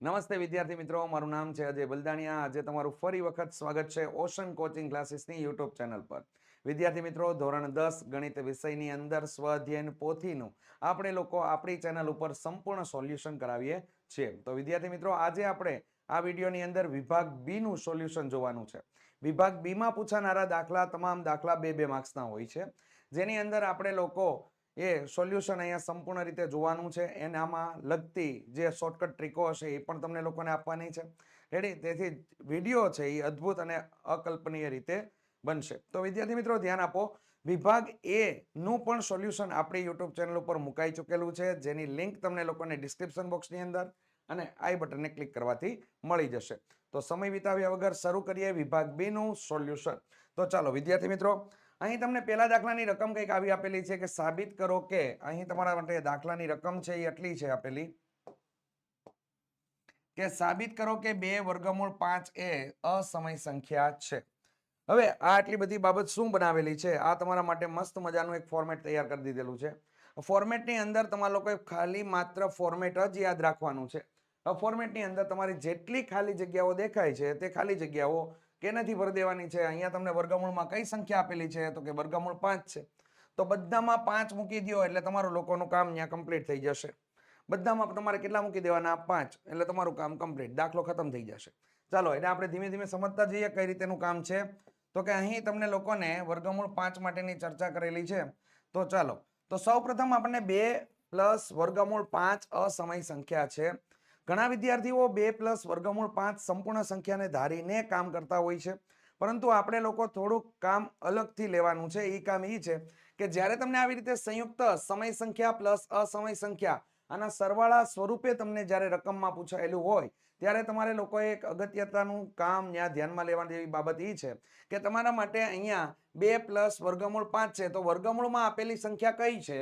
નમસ્તે વિદ્યાર્થી મિત્રો, મારું નામ છે અજય બલદાણિયા. આજે તમારું ફરી વખત સ્વાગત છે ઓશન કોચિંગ ક્લાસીસની યુટ્યુબ ચેનલ પર. વિદ્યાર્થી મિત્રો, ધોરણ દસ ગણિત વિષયની અંદર સ્વાધ્યયન પોથીનું આપણે લોકો આપણી ચેનલ ઉપર સંપૂર્ણ સોલ્યુશન કરાવીએ છીએ. તો વિદ્યાર્થી મિત્રો, આજે આપણે આ વિડીયોની અંદર વિભાગ બીનું સોલ્યુશન જોવાનું છે. વિભાગ બીમાં પૂછાનારા દાખલા, તમામ દાખલા બે બે માર્ક્સના હોય છે. જેની અંદર આપણે લોકો એ સોલ્યુશન અહીંયા સંપૂર્ણ રીતે જોવાનું છે. એનામાં લગતી જે શોર્ટકટ ટ્રીકો હશે એ પણ તમને લોકોને આપવાની છે. રેડી તેથી વીડિયો છે એ અદ્ભુત અને અકલ્પનીય રીતે બનશે. તો વિદ્યાર્થી મિત્રો, ધ્યાન આપો. વિભાગ એ નું પણ સોલ્યુશન આપણી યુટ્યુબ ચેનલ ઉપર મુકાઈ ચૂકેલું છે. જેની લિંક તમને લોકોને ડિસ્ક્રિપ્શન બોક્સની અંદર અને આઈ બટનને ક્લિક કરવાથી મળી જશે. તો સમય વિતાવ્યા વગર શરૂ કરીએ વિભાગ બીનું સોલ્યુશન. તો ચાલો વિદ્યાર્થી મિત્રો અહીં તમને પહેલા દાખલાની રકમ કંઈક આવી આપેલી છે કે સાબિત કરો કે અહીં તમારા માટે દાખલાની રકમ છે એ એટલી છે આપેલી. કે સાબિત કરો કે બે વર્ગમૂળ પાંચ એ અસમય સંખ્યા છે. હવે આ આટલી બધી બાબત શું બનાવેલી છે? આ તમારા માટે મસ્ત મજાનું એક ફોર્મેટ તૈયાર કરી દીધેલું છે. ફોર્મેટની અંદર તમારા લોકોએ ખાલી માત્ર ફોર્મેટ જ યાદ રાખવાનું છે. ફોર્મેટની અંદર તમારી જેટલી ખાલી જગ્યાઓ દેખાય છે તે ખાલી જગ્યાઓ કેનાથી ભરી દેવાની છે? અહીંયા તમને વર્ગમૂળમાં કઈ સંખ્યા આપેલી છે? તો કે વર્ગમૂળ પાંચ છે. તો બધામાં પાંચ મૂકી દો એટલે તમારું લોકોનું કામ ત્યાં કમ્પ્લીટ થઈ જશે. બધામાં તમારે કેટલા મૂકી દેવાના? પાંચ. એટલે તમારું કામ કમ્પ્લીટ દાખલો ખતમ થઈ જશે. ચાલો, એટલે આપણે ધીમે ધીમે સમજતા જઈએ કઈ રીતેનું કામ છે. તો કે અહીં તમને લોકોને વર્ગમૂળ પાંચ માટેની ચર્ચા કરેલી છે. તો ચાલો, તો સૌ આપણને બે પ્લસ વર્ગમૂળ પાંચ અસમય સંખ્યા છે. ઘણા વિદ્યાર્થીઓ બે પ્લસ વર્ગમૂળ પાંચ સંપૂર્ણ સંખ્યાને ધારીને કામ કરતા હોય છે. પરંતુ આપણે લોકો થોડુંક કામ અલગથી લેવાનું છે. એ કામ એ છે કે જ્યારે તમને આવી રીતે સંયુક્ત સમય સંખ્યા પ્લસ અસમય સંખ્યા આના સરવાળા સ્વરૂપે તમને જ્યારે રકમમાં પૂછાયેલું હોય, ત્યારે તમારે લોકોએ એક અગત્યતાનું કામ ત્યાં ધ્યાનમાં લેવાની એવી બાબત એ છે કે તમારા માટે અહીંયા બે પ્લસ વર્ગમૂળ પાંચ છે. તો વર્ગમૂળમાં આપેલી સંખ્યા કઈ છે?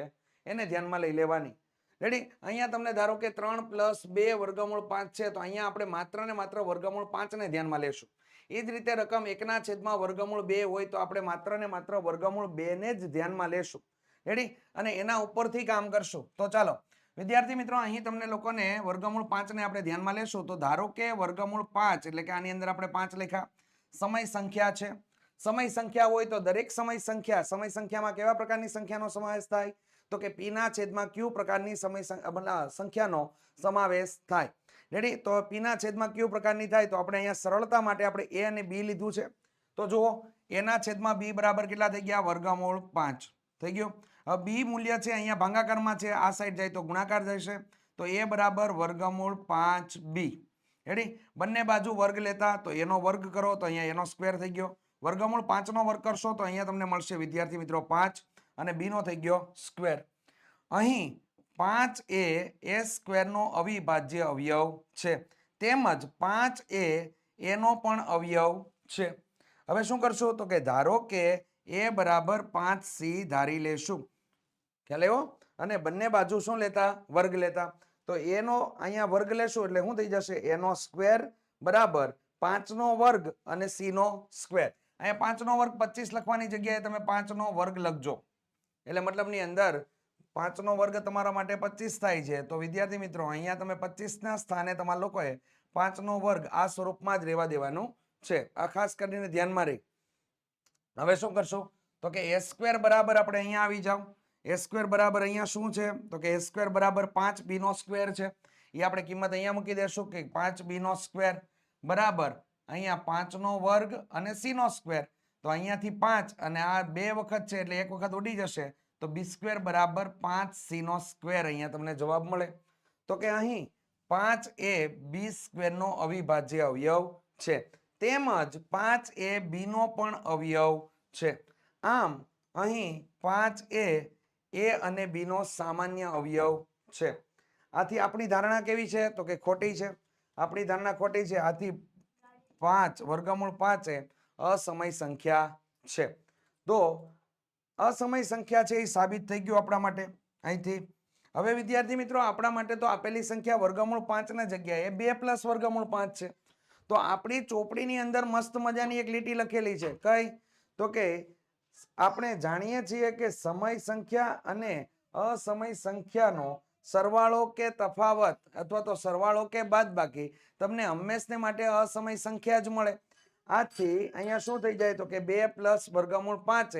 એને ધ્યાનમાં લઈ લેવાની. રેડી અહીંયા તમને ધારો કે ત્રણ પ્લસ બે વર્ગમૂળ પાંચ છે, તો અહીંયા આપણે માત્ર ને માત્ર વર્ગમૂળ પાંચને ધ્યાનમાં લેશું. એ જ રીતે રકમ એકના છેદમાં વર્ગમૂળ બે હોય, તો આપણે માત્ર ને માત્ર વર્ગમૂળ બેને જ ધ્યાનમાં લેશું. રેડી અને એના ઉપરથી કામ કરશું. તો ચાલો, વિદ્યાર્થી મિત્રો, અહીં તમને લોકોને વર્ગમૂળ પાંચને આપણે ધ્યાનમાં લેશું. તો ધારો કે વર્ગમૂળ પાંચ, એટલે કે આની અંદર આપણે પાંચ લખ્યા. સમય સંખ્યા છે. સમય સંખ્યા હોય તો દરેક સમય સંખ્યા, સમય સંખ્યામાં કેવા પ્રકારની સંખ્યાનો સમાવેશ થાય? તો કે પીના છેદમાં ક્યુ પ્રકારની સમય સંખ્યાનો સમાવેશ થાય. રેડી તો પીના છેદમાં ક્યુ પ્રકારની થાય? તો આપણે અહીંયા સરળતા માટે આપણે એ અને બી લીધું છે. તો જુઓ એના છેદમાં બી બરાબર કેટલા થઈ ગયા? વર્ગમૂળ પાંચ. થઈ ગયું? હવે બી મૂલ્ય છે અહીંયા ભાંગાકારમાં છે, આ સાઈડ જાય તો ગુણાકાર જશે તો એ બરાબર વર્ગમૂળ પાંચ બી. રેડી બંને બાજુ વર્ગ લેતા તો એનો વર્ગ કરો તો અહીંયા એનો સ્ક્વેર થઈ ગયો. વર્ગમૂળ પાંચનો વર્ગ કરશો તો અહીંયા તમને મળશે વિદ્યાર્થી મિત્રો પાંચ. અને બીનો થઈ ગયો સ્ક્વેર અહીં પાંચ એ એ સ્ક્વેરનો અવિભાજ્ય અવયવ છે. તેમજ પાંચ એ, એનો પણ અવયવ છે. હવે શું કરશું? તો કે ધારો કે એ બરાબર પાંચ સી ધારી લેશું. ખ્યાલ એવો અને બંને બાજુ શું લેતા? વર્ગ લેતા. તો એનો અહીંયા વર્ગ લેશું એટલે શું થઈ જશે? એનો સ્ક્વેર બરાબર પાંચનો વર્ગ અને સી નો સ્ક્વેર અહીંયા પાંચનો વર્ગ પચીસ લખવાની જગ્યાએ તમે પાંચનો વર્ગ લખજો. એટલે મતલબની અંદર પાંચનો વર્ગ તમારા માટે પચીસ થાય છે. તો વિદ્યાર્થી મિત્રો, અહીંયા તમે પચીસના સ્થાને તમારા લોકોએ પાંચનો વર્ગ આ સ્વરૂપમાં જ રહેવા દેવાનું છે. આ ખાસ કરીને ધ્યાનમાં રહી. હવે શું કરશો? તો કે એ સ્ક્વેર બરાબર આપણે અહીંયા આવી જાવ એ સ્ક્વેર બરાબર અહીંયા શું છે? તો કે એ સ્ક્વેર બરાબર પાંચ બીનો સ્ક્વેર છે. એ આપણે કિંમત અહીંયા મૂકી દેશું કે પાંચ બીનો સ્ક્વેર બરાબર અહીંયા પાંચનો વર્ગ અને સી નો સ્ક્વેર. તો અહીંયાથી પાંચ અને આ બે વખત છે એટલે એક વખત ઉડી જશે. તો બી સ્ક્વેર બરાબર પાંચ સી નો સ્ક્વેર અહીંયા તમને જવાબ મળે. તો કે અહીં પાંચ એ બી સ્ક્વેરનો અવિભાજ્ય અવયવ છે. તેમજ પાંચ એ બી નો પણ અવયવ છે. આમ અહીં પાંચ એ એ અને બી નો સામાન્ય અવયવ છે. આથી આપણી ધારણા કેવી છે? તો કે ખોટી છે. આપણી ધારણા ખોટી છે. આથી પાંચ, વર્ગમૂળ પાંચ એ અસમય સંખ્યા છે. તો અસમય સંખ્યા છે એ સાબિત થઈ ગયું આપણા માટે. અહીંથી. હવે વિદ્યાર્થી મિત્રો, આપણા માટે તો આપેલી સંખ્યા વર્ગમૂળ પાંચના જગ્યાએ બે પ્લસ વર્ગમૂળ પાંચ છે. તો આપણી ચોપડીની અંદર મસ્ત મજાની એક લીટી લખેલી છે. કઈ? તો કે આપણે જાણીએ છીએ કે સમય સંખ્યા અને અસમય સંખ્યાનો સરવાળો કે તફાવત અથવા તો સરવાળો કે બાદબાકી તમને હંમેશને માટે અસમય સંખ્યા જ મળે. આથી અહીંયા શું થઈ જાય તો કે બે પ્લસ વર્ગમૂળ પાંચ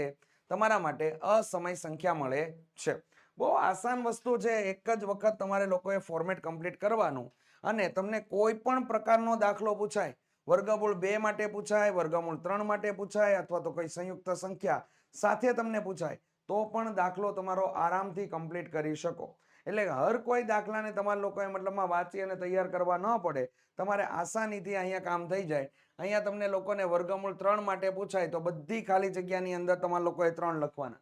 તમારા માટે અસમય સંખ્યા મળે છે. બહુ આસાન વસ્તુ છે, એક જ વખત તમારે લોકોએ ફોર્મેટ કમ્પ્લીટ કરવાનું અને તમને કોઈ પણ પ્રકારનો દાખલો પૂછાય, વર્ગમૂળ બે માટે પૂછાય, વર્ગમૂળ ત્રણ માટે પૂછાય અથવા તો કોઈ સંયુક્ત સંખ્યા સાથે તમને પૂછાય, તો પણ દાખલો તમારો આરામથી કમ્પ્લીટ કરી શકો. એટલે હર કોઈ દાખલાને તમારા લોકોએ મતલબમાં વાંચી અને તૈયાર કરવા ન પડે, તમારે આસાનીથી અહીંયા કામ થઈ જાય. અહીંયા તમને લોકોને વર્ગમૂળ ત્રણ માટે પૂછાય તો બધી ખાલી જગ્યાની અંદર તમારા લોકોએ ત્રણ લખવાના.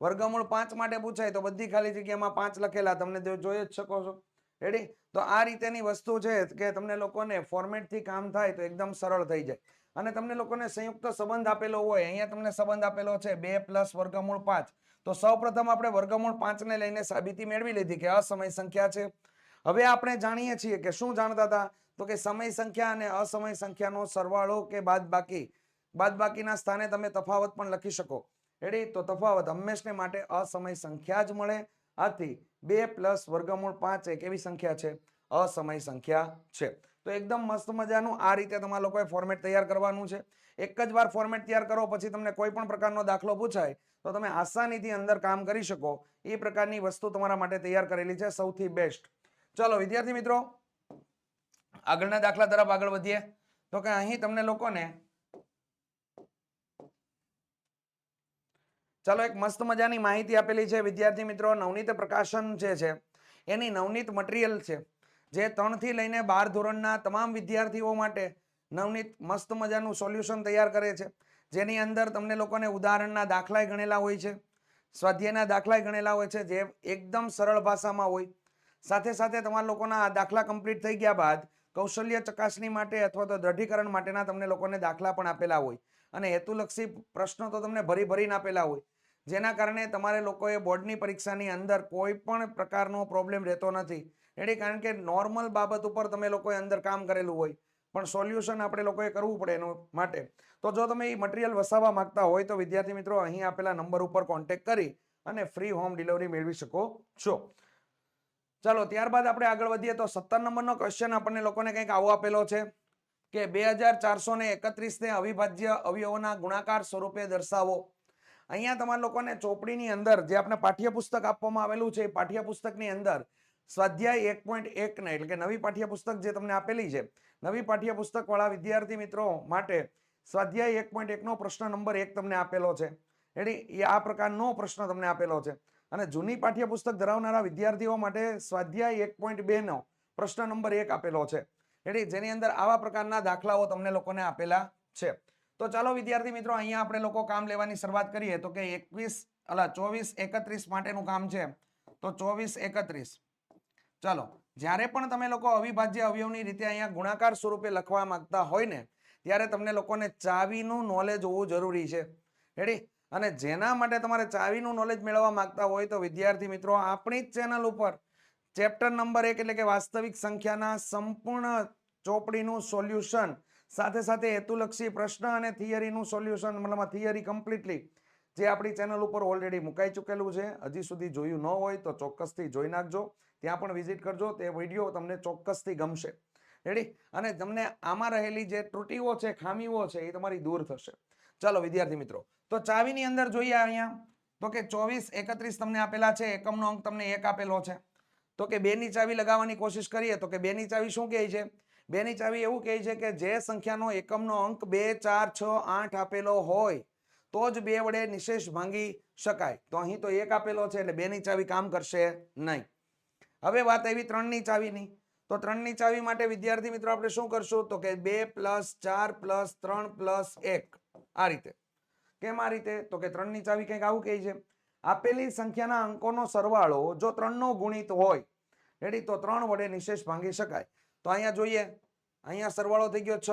વર્ગમૂળ પાંચ માટે પૂછાય તો બધી ખાલી જગ્યામાં પાંચ લખેલા. તમને જોઈ જ શકો છો. રેડી તો આ રીતેની વસ્તુ છે કે તમને લોકોને ફોર્મેટથી કામ થાય તો એકદમ સરળ થઈ જાય. અને તમને લોકોને સંયુક્ત સંબંધ આપેલો હોય, અહીંયા તમને સંબંધ આપેલો છે બે પ્લસ વર્ગમૂળ પાંચ. તો સૌપ્રથમ આપણે વર્ગમૂળ પાંચને લઈને સાબિતી મેળવી લીધી કે અસમય સંખ્યા છે. હવે આપણે જાણીએ છીએ કે શું જાણતા હતા? તો કે સમય સંખ્યા અને અસમય સંખ્યાનો સરવાળો કે બાદબાકી? બાદબાકીના સ્થાને તમે તફાવત પણ લખી શકો. રેડી તો તફાવત હંમેશને માટે અસમય સંખ્યા જ મળે. આથી બે પ્લસ વર્ગમૂળ પાંચ એક એવી સંખ્યા છે. અસમય સંખ્યા છે. તો એકદમ મસ્ત મજાનું આ રીતે તમારા લોકોએ ફોર્મેટ તૈયાર કરવાનું છે. એક જ વાર ફોર્મેટ તૈયાર કરો, પછી તમને કોઈ પણ પ્રકારનો દાખલો પૂછાય, તો તમે આસાનીથી અંદર કામ કરી શકો. એ પ્રકારની વસ્તુ તમારા માટે તૈયાર કરેલી છે સૌથી બેસ્ટ ચલો, વિદ્યાર્થી મિત્રો, આગળના દાખલા તરફ આગળ વધીએ. તો કે અહીં તમને લોકોને ચાલો, એક મસ્ત મજાની માહિતી આપેલી છે, વિદ્યાર્થી મિત્રો. નવનીત પ્રકાશન જે છે, એની નવનીત મટીરિયલ છે, જે ત્રણથી લઈને બાર ધોરણના તમામ વિદ્યાર્થીઓ માટે નવનીત મસ્ત મજાનું સોલ્યુશન તૈયાર કરે છે. જેની અંદર તમને લોકોને ઉદાહરણના દાખલાય ગણેલા હોય છે, સ્વાધ્યાયના દાખલાય ગણેલા હોય છે, જે એકદમ સરળ ભાષામાં હોય. સાથે સાથે તમારા લોકોના દાખલા કમ્પ્લીટ થઈ ગયા બાદ કૌશલ્ય ચકાસણી માટે અથવા તો દ્રઢીકરણ માટેના તમને લોકોને દાખલા પણ આપેલા હોય. અને હેતુલક્ષી પ્રશ્નો તો તમને ભરી ભરીને આપેલા હોય. જેના કારણે તમારે લોકોએ બોર્ડની પરીક્ષાની અંદર કોઈ પણ પ્રકારનો પ્રોબ્લેમ રહેતો નથી. એટલે કારણ કે નોર્મલ બાબત ઉપર તમે લોકોએ અંદર કામ કરેલું હોય. પણ સોલ્યુશન આપણે લોકોએ કરવું પડે એનું માટે. તો જો તમે એ મટીરિયલ વસાવવા માંગતા હોય તો વિદ્યાર્થી મિત્રો અહીં આપેલા નંબર ઉપર કોન્ટેક્ટ કરી અને ફ્રી હોમ ડિલિવરી મેળવી શકો છો. ચાલો, ત્યારબાદ આપણે આગળ વધીએ તો સત્તર નંબરનો ક્વેશ્ચન આપણને લોકોને કંઈક આવો આપેલો છે કે બે હજાર ચારસો ને એકત્રીસને અવિભાજ્ય અવયવોના ગુણાકાર સ્વરૂપે દર્શાવો. અહીંયા તમારા લોકોને ચોપડીની અંદર જે આપણે પાઠ્યપુસ્તક આપવામાં આવેલું છે, એ પાઠ્યપુસ્તકની અંદર સ્વાધ્યાય એક પોઈન્ટ એકને, એટલે કે નવી પાઠ્યપુસ્તક જે તમને આપેલી છે, નવી પાઠ્યપુસ્તકવાળા વિદ્યાર્થી મિત્રો માટે સ્વાધ્યાય એક પોઈન્ટ એકનો પ્રશ્ન નંબર એક તમને આપેલો છે. એટલે એ આ પ્રકારનો પ્રશ્ન તમને આપેલો છે. અને જૂની પાઠ્યપુસ્તક ધરાવનારા વિદ્યાર્થીઓ માટે સ્વાધ્યાય એક પોઈન્ટ બે નો પ્રશ્ન નંબર એક આપેલો છે. એટલે જેની અંદર આવા પ્રકારના દાખલાઓ તમને લોકોને આપેલા છે. તો ચાલો વિદ્યાર્થી મિત્રો, અહીંયા આપણે લોકો કામ લેવાની શરૂઆત કરીએ. તો કે એકવીસ, અલા, ચોવીસ, એકત્રીસ માટેનું કામ છે. તો ચોવીસ, એકત્રીસ. ચાલો, જ્યારે પણ તમે લોકો અવિભાજ્ય અવયવની રીતે અહીંયા ગુણાકાર સ્વરૂપે લખવા માંગતા હોય ને, ત્યારે તમને લોકોને ચાવીનું નોલેજ હોવું જરૂરી છે. રેડી? અને જેના માટે તમારે ચાવીનું નોલેજ મેળવવા માંગતા હોય તો વિદ્યાર્થી મિત્રો, આપણી જ ચેનલ ઉપર ચેપ્ટર નંબર એક એટલે કે વાસ્તવિક સંખ્યાના સંપૂર્ણ ચોપડીનું સોલ્યુશન સાથે સાથે હેતુલક્ષી પ્રશ્ન અને થિયરીનું સોલ્યુશન મતલબ થિયરી કમ્પ્લીટલી જે આપણી ચેનલ ઉપર ઓલરેડી મુકાઈ ચૂકેલું છે. હજી સુધી જોયું ન હોય તો ચોક્કસથી જોઈ નાખજો. ત્યાં પણ વિઝિટ કરજો. તે વીડિયો તમને ચોક્કસથી ગમશે. રેડી અને તમને આમાં રહેલી જે ત્રુટીઓ છે, ખામીઓ છે, એ તમારી દૂર થશે. ચાલો વિદ્યાર્થી મિત્રો, તો ચાવીની અંદર જોઈએ અહીંયા, તો કે ચોવીસ એકત્રીસ તમને આપેલા છે, એકમનો અંક તમને એક આપેલો છે. તો કે બેની ચાવી લગાવવાની કોશિશ કરીએ, તો કે બેની ચાવી શું કહે છે? બેની ચાવી એવું કહે છે કે જે સંખ્યાનો એકમનો અંક બે, ચાર, છ, આઠ આપેલો હોય, તો જ બે વડે નિશેષ ભાંગી શકાય. તો અહીં તો એક આપેલો છે, એટલે બેની ચાવી કામ કરશે નહીં. હવે વાત આવી ત્રણની ચાવીની. તો ત્રણની ચાવી માટે વિદ્યાર્થી મિત્રો આપણે શું કરશું? તો કે બે પ્લસ ચાર પ્લસ ત્રણ પ્લસ એક. આ રીતે. કેમ આ રીતે? તો કે ત્રણની ચાવી કંઈક આવું કહે છે, આપેલી સંખ્યાના અંકોનો સરવાળો જો ત્રણનો ગુણિત હોય. રેડી તો ત્રણ વડે નિશેષ ભાંગી શકાય. તો અહીંયા જોઈએ, અહીંયા સરવાળો થઈ ગયો છ.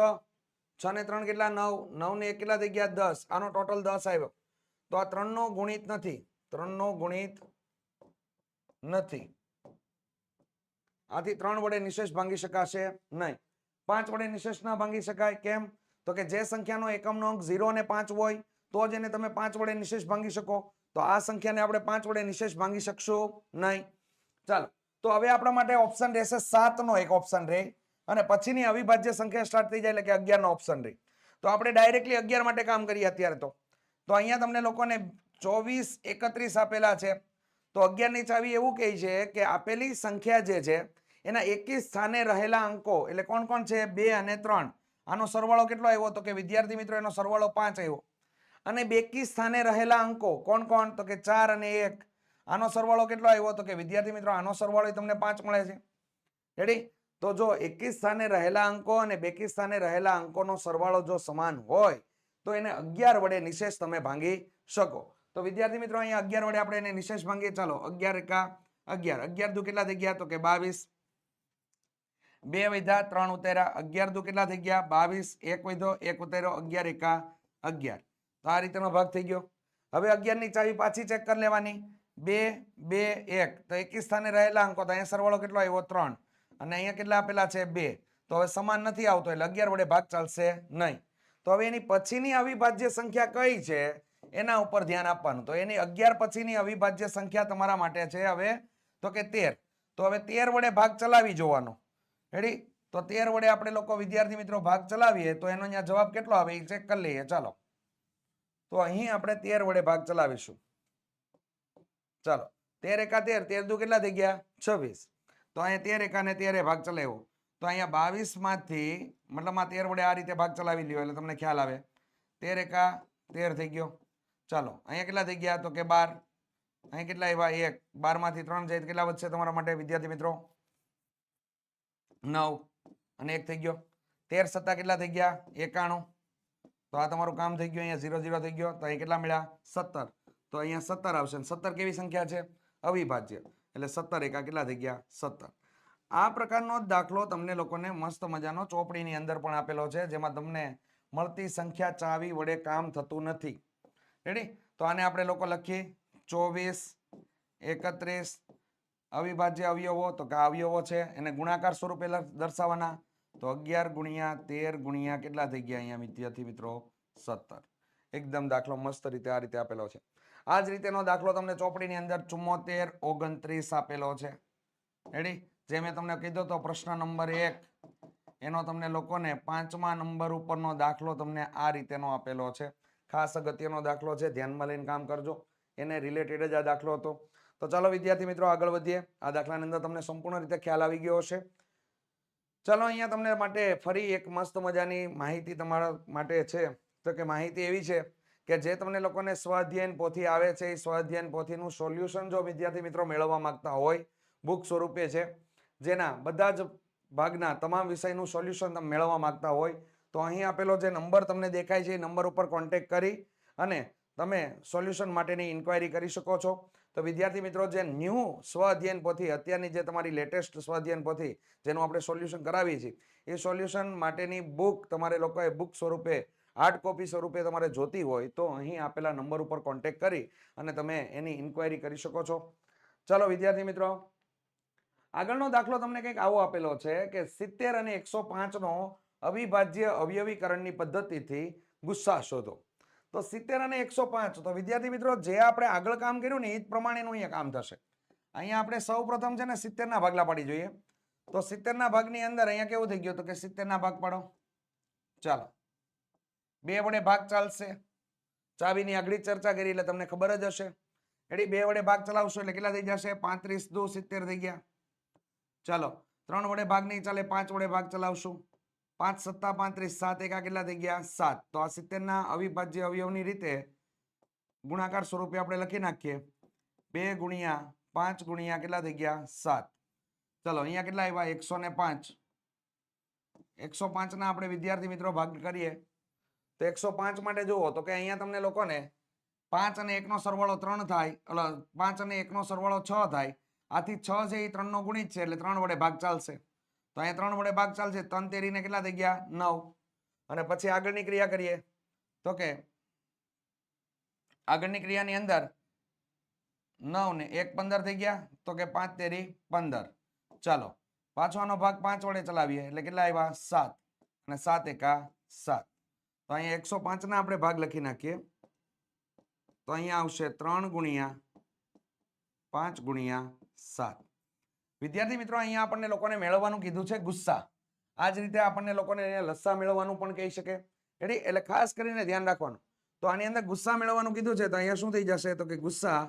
છ ને ત્રણ કેટલા? નવ. નવ ને એક કેટલા થઈ ગયા? દસ. આનો ટોટલ દસ આવ્યો. તો આ ત્રણનો ગુણિત નથી. ત્રણનો ગુણિત નથી. આથી ત્રણ વડે નિશેષ ભાંગી શકાશે નહીં. પાંચ વડે નિશેષ ના ભાંગી શકાય. કેમ? તો કે જે સંખ્યાનો એકમનો અંક ઝીરો અને પાંચ હોય, તો જ એને તમે પાંચ વડે નિશેષ ભાંગી શકો. તો આ સંખ્યાને આપણે પાંચ વડે નિશેષ ભાંગી શકશો નહીં. ચાલો, તો હવે આપણા માટે ઓપ્શન રહેશે સાતનો એક ઓપ્શન રહે અને પછીની અવિભાજ્ય સંખ્યા સ્ટાર્ટ થઈ જાય એટલે કે અગિયારનો ઓપ્શન રહે તો આપણે ડાયરેક્ટલી અગિયાર માટે કામ કરીએ અત્યારે તો. તો અહીંયા તમને લોકોને ચોવીસ એકત્રીસ આપેલા છે. તો અગિયારની ચાવી એવું કહે છે કે આપેલી સંખ્યા જે છે, એના એકી સ્થાને રહેલા અંકો એટલે કોણ કોણ છે? બે અને ત્રણ. આનો સરવાળો કેટલો આવ્યો? તો કે વિદ્યાર્થી મિત્રો, એનો સરવાળો પાંચ આવ્યો. અને બેકી સ્થાને રહેલા અંકો કોણ કોણ? તો કે ચાર અને એક. આનો સરવાળો કેટલો આવ્યો? તો કે વિદ્યાર્થી મિત્રો, આનો સરવાળો તમને પાંચ મળે છે. રેડી તો જો એકી સ્થાને રહેલા અંકો અને બેકી સ્થાને રહેલા અંકોનો સરવાળો જો સમાન હોય, તો એને અગિયાર વડે નિશેષ તમે ભાંગી શકો. તો વિદ્યાર્થી મિત્રો, અહીંયા અગિયાર વડે આપણે એને નિશેષ ભાંગીએ. ચાલો, અગિયાર એકા અગિયાર. અગિયાર દુ કેટલા થઈ ગયા? તો કે બાવીસ. બે વધ્યા ત્રણ ઉતાર્યા અગિયાર. દુ કેટલા થઈ ગયા? બાવીસ. એક વધ્યો એક ઉતાર્યો અગિયાર, એકા, અગિયાર. તો આ રીતેનો ભાગ થઈ ગયો. હવે અગિયારની ચાવી પાછી ચેક કરી લેવાની. બે બે, એક. તો એકી સ્થાને રહેલા અંકો, તો અહીંયા સરવાળો કેટલો આવ્યો? ત્રણ. અને અહીંયા કેટલા આપેલા છે? બે. તો હવે સમાન નથી આવતો, એટલે અગિયાર વડે ભાગ ચાલશે નહીં. તો હવે એની પછીની અવિભાજ્ય સંખ્યા કઈ છે? એના ઉપર ધ્યાન આપવાનું. તો એની અગિયાર પછીની અવિભાજ્ય સંખ્યા તમારા માટે છે હવે, તો કે તેર. તો હવે તેર વડે ભાગ ચલાવી જોવાનો. રેડી તો તેર વડે આપણે લોકો વિદ્યાર્થી મિત્રો ભાગ ચલાવીએ, તો એનો અહીંયા જવાબ કેટલો આવે? એ ચેક કરી લઈએ. ચાલો. તો અહીં આપણે તેર વડે ભાગ ચલાવીશું. ચાલો. તેર એકા તેર તેર દુ કેટલા થઈ ગયા? છવ્વીસ. તો અહીંયા તેર એકા ને તેરે ભાગ ચલાવ્યો. તો અહીંયા બાવીસમાંથી મતલબ આ તેર વડે આ રીતે ભાગ ચલાવી લ્યો, એટલે તમને ખ્યાલ આવે. તેર એકા તેર થઈ ગયો. ચાલો. અહીંયા કેટલા થઈ ગયા? તો કે બાર. અહીં કેટલા આવ્યા? એક. બારમાંથી ત્રણ જાય કેટલા વધશે તમારા માટે વિદ્યાર્થી મિત્રો? નવ. અને એક થઈ ગયો. તેર સત્તા કેટલા થઈ ગયા? એકાણું. તો આ તમારું કામ થઈ ગયું. અહીંયા ઝીરો ઝીરો થઈ ગયો. તો અહીં કેટલા મળ્યા? સત્તર. તો અહીંયા સત્તર આવશે. સત્તર કેવી સંખ્યા છે? અવિભાજ્ય. એટલે સત્તર એકા કેટલા થઈ ગયા? સત્તર. આ પ્રકારનો દાખલો તમને લોકોને મસ્ત મજાનો ચોપડીની અંદર પણ આપેલો છે, જેમાં તમને મળતી સંખ્યા ચાવી વડે કામ થતું નથી. રેડી તો આને આપણે લોકો લખીએ. ચોવીસ, એકત્રીસ અવિભાજ્ય અવયવો, તો કે અવયવો છે, એને ગુણાકાર સ્વરૂપે દર્શાવવાના તો અગિયાર ગુણ્યા તેર ગુણ્યા કેટલા થઈ ગયા અહીંયા વિદ્યાર્થી મિત્રો? સત્તર. એકદમ દાખલો મસ્ત રીતે આ રીતે આપેલો છે. આ જ રીતેનો દાખલો તમને ચોપડીની અંદર ચુમ્મોતેર ઓગણત્રીસ આપેલો છે. રેડી જે મેં તમને કીધો તો પ્રશ્ન નંબર એક. એનો તમને લોકોને પાંચમા નંબર ઉપરનો દાખલો તમને આ રીતેનો આપેલો છે. ખાસ અગત્યનો દાખલો છે, ધ્યાનમાં લઈને કામ કરજો. એને રિલેટેડ જ આ દાખલો હતો. તો ચાલો વિદ્યાર્થી મિત્રો આગળ વધીએ. આ દાખલાની અંદર તમને સંપૂર્ણ રીતે ખ્યાલ આવી ગયો હશે. ચાલો અહીંયા તમને માટે ફરી એક મસ્ત મજાની માહિતી તમારા માટે છે. તો કે માહિતી એવી છે કે જે તમને લોકોને સ્વાધ્યાયન પોથી આવે છે. એ સ્વાધ્યાયન પોથીનું સોલ્યુશન જો વિદ્યાર્થી મિત્રો મેળવવા માંગતા હોય, બુક સ્વરૂપે છે, જેના બધા જ ભાગના તમામ વિષયનું સોલ્યુશન તમે મેળવવા માંગતા હોય, તો અહીં આપેલો જે નંબર તમને દેખાય છે, એ નંબર ઉપર કોન્ટેક્ટ કરી અને તમે સોલ્યુશન માટેની ઇન્ક્વાયરી કરી શકો છો. તો વિદ્યાર્થી મિત્રો, જે ન્યૂ સ્વ અધ્યયન પોથી, અત્યારની જે તમારી લેટેસ્ટ સ્વ અધ્યયન પોથી, જેનું આપણે સોલ્યુશન કરાવીએ છીએ, એ સોલ્યુશન માટેની બુક તમારે લોકોએ બુક સ્વરૂપે હાર્ડ કોપી સ્વરૂપે તમારે જોતી હોય, તો અહીં આપેલા નંબર ઉપર કોન્ટેક્ટ કરી અને તમે એની ઇન્ક્વાયરી કરી શકો છો. ચલો વિદ્યાર્થી મિત્રો, આગળનો દાખલો તમને કંઈક આવો આપેલો છે કે સિત્તેર અને એકસો પાંચનો અવિભાજ્ય અવયવીકરણની પદ્ધતિથી ગુસ્સા શોધો. તો સિત્તેર અને એકસો પાંચ. તો વિદ્યાર્થી મિત્રો, જે આપણે આગળ કામ કર્યું ને એ જ પ્રમાણેનું અહીંયા કામ થશે. અહીંયા આપણે સૌ પ્રથમ છે ને સિત્તેરના ભાગલા પાડી જોઈએ. તો સિત્તેરના ભાગની અંદર અહીંયા કેવું થઈ ગયું તો કે સિત્તેરના ભાગ પાડો. ચાલો. બે વડે ભાગ ચાલશે. ચાવીની આગળ ચર્ચા કરી એટલે તમને ખબર જ હશે. એડી બે વડે ભાગ ચલાવશો એટલે કેટલા થઈ જશે? પાંત્રીસ દુ સિત્તેર થઈ ગયા. ચાલો. ત્રણ વડે ભાગ નહીં ચાલે, પાંચ વડે ભાગ ચલાવશું. પાંચ સત્તા પાંત્રીસ સાત, એકા કેટલા થઈ ગયા? સાત. તો આ સિત્તેરના અવિભાજ્ય અવયવની રીતે ગુણાકાર સ્વરૂપે આપણે લખી નાખીએ. બે ગુણ્યા પાંચ ગુણ્યા કેટલા થઈ ગયા? સાત. ચલો, અહીંયા કેટલા આવ્યા? એકસો ને પાંચ. એકસો પાંચના આપણે વિદ્યાર્થી મિત્રો ભાગ કરીએ. તો એકસો પાંચ માટે જુઓ, તો કે અહીંયા તમને લોકોને પાંચ અને એકનો સરવાળો ત્રણ થાય એટલે પાંચ અને એકનો સરવાળો છ થાય. આથી છ છે એ ત્રણનો ગુણિત છે, એટલે ત્રણ વડે ભાગ ચાલશે. તો અહીંયા ત્રણ વડે ભાગ ચાલશે. ત્રણ તેરીને કેટલા થઈ ગયા? નવ. અને પછી આગળની ક્રિયા કરીએ. તો કે આગળની ક્રિયાની અંદર નવ ને એક પંદર થઈ ગયા. તો કે પાંચ તેરી પંદર. ચાલો પાછવાનો ભાગ પાંચ વડે ચલાવીએ. એટલે કેટલા આવ્યા? સાત. અને સાત એકા સાત. તો અહીંયા એકસો પાંચના આપણે ભાગ લખી નાખીએ. તો અહીંયા આવશે ત્રણ ગુણ્યા પાંચ ગુણ્યા સાત. વિદ્યાર્થી મિત્રો, અહીંયા આપણને લોકોને મેળવવાનું કીધું છે ગુસ્સા. આ જ રીતે આપણને લોકોને લસ્સા મેળવવાનું પણ કહી શકે. રેડી એટલે ખાસ કરીને ધ્યાન રાખવાનું. તો આની અંદર ગુસ્સા મેળવવાનું કીધું છે, તો અહીંયા શું થઈ જશે? તો કે ગુસ્સા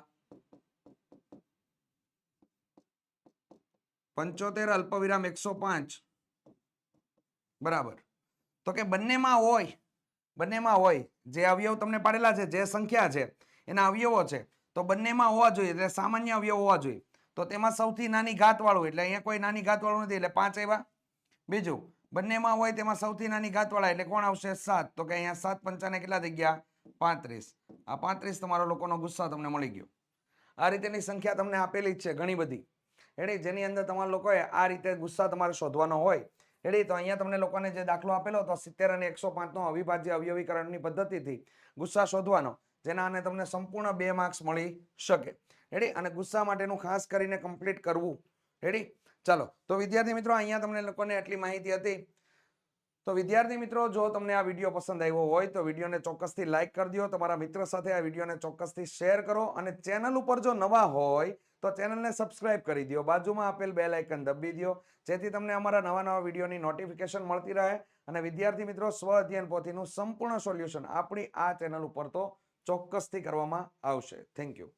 પંચોતેર અલ્પવિરામ એકસો પાંચ. બરાબર. તો કે બંનેમાં હોય બંનેમાં હોય, જે અવયવ તમને પાડેલા છે, જે સંખ્યા છે, એના અવયવો છે, તો બંનેમાં હોવા જોઈએ, એટલે સામાન્ય અવયવ હોવા જોઈએ. તો તેમાં સૌથી નાની ઘાતવાળું એટલે અહીંયા કોઈ નાની ઘાતવાળું નથી, એટલે પાંચ આવ્યા. બીજું, બંનેમાં હોય તેમાં સૌથી નાની ઘાતવાળા એટલે કોણ આવશે? સાત. તો કે અહીંયા સાત પંચાને કેટલા થઈ ગયા? પાંત્રીસ. આ પાંત્રીસ તમારો લોકોનો ગુસ્સા તમને મળી ગયો. આ રીતેની સંખ્યા તમને આપેલી જ છે ઘણી બધી. એડી જેની અંદર તમારા લોકોએ આ રીતે ગુસ્સા તમારે શોધવાનો હોય એડી તો અહીંયા તમને લોકોને જે દાખલો આપેલો હતો, સિત્તેર અને એકસો પાંચનો અવિભાજ્ય અવયવીકરણની પદ્ધતિથી ગુસ્સા શોધવાનો. જેના અને તમને સંપૂર્ણ બે માર્ક્સ મળી શકે. રેડી અને ગુસ્સા માટેનું ખાસ કરીને કમ્પ્લીટ કરવું. રેડી ચાલો, તો વિદ્યાર્થી મિત્રો, અહીંયા તમને લોકોને એટલી માહિતી હતી. તો વિદ્યાર્થી મિત્રો, જો તમને આ વીડિયો પસંદ આવ્યો હોય, તો વિડીયોને ચોક્કસથી લાઇક કરી દો. તમારા મિત્ર સાથે આ વિડીયોને ચોક્કસથી શેર કરો. અને ચેનલ ઉપર જો નવા હોય, તો ચેનલને સબસ્ક્રાઇબ કરી દો. બાજુમાં આપેલ બે લાઇકન દબી દો, જેથી તમને અમારા નવા નવા વિડીયોની નોટિફિકેશન મળતી રહે. અને વિદ્યાર્થી મિત્રો, સ્વ અધ્યયન પોથીનું સંપૂર્ણ સોલ્યુશન આપણી આ ચેનલ ઉપર તો ચોક્કસથી કરવામાં આવશે. Thank you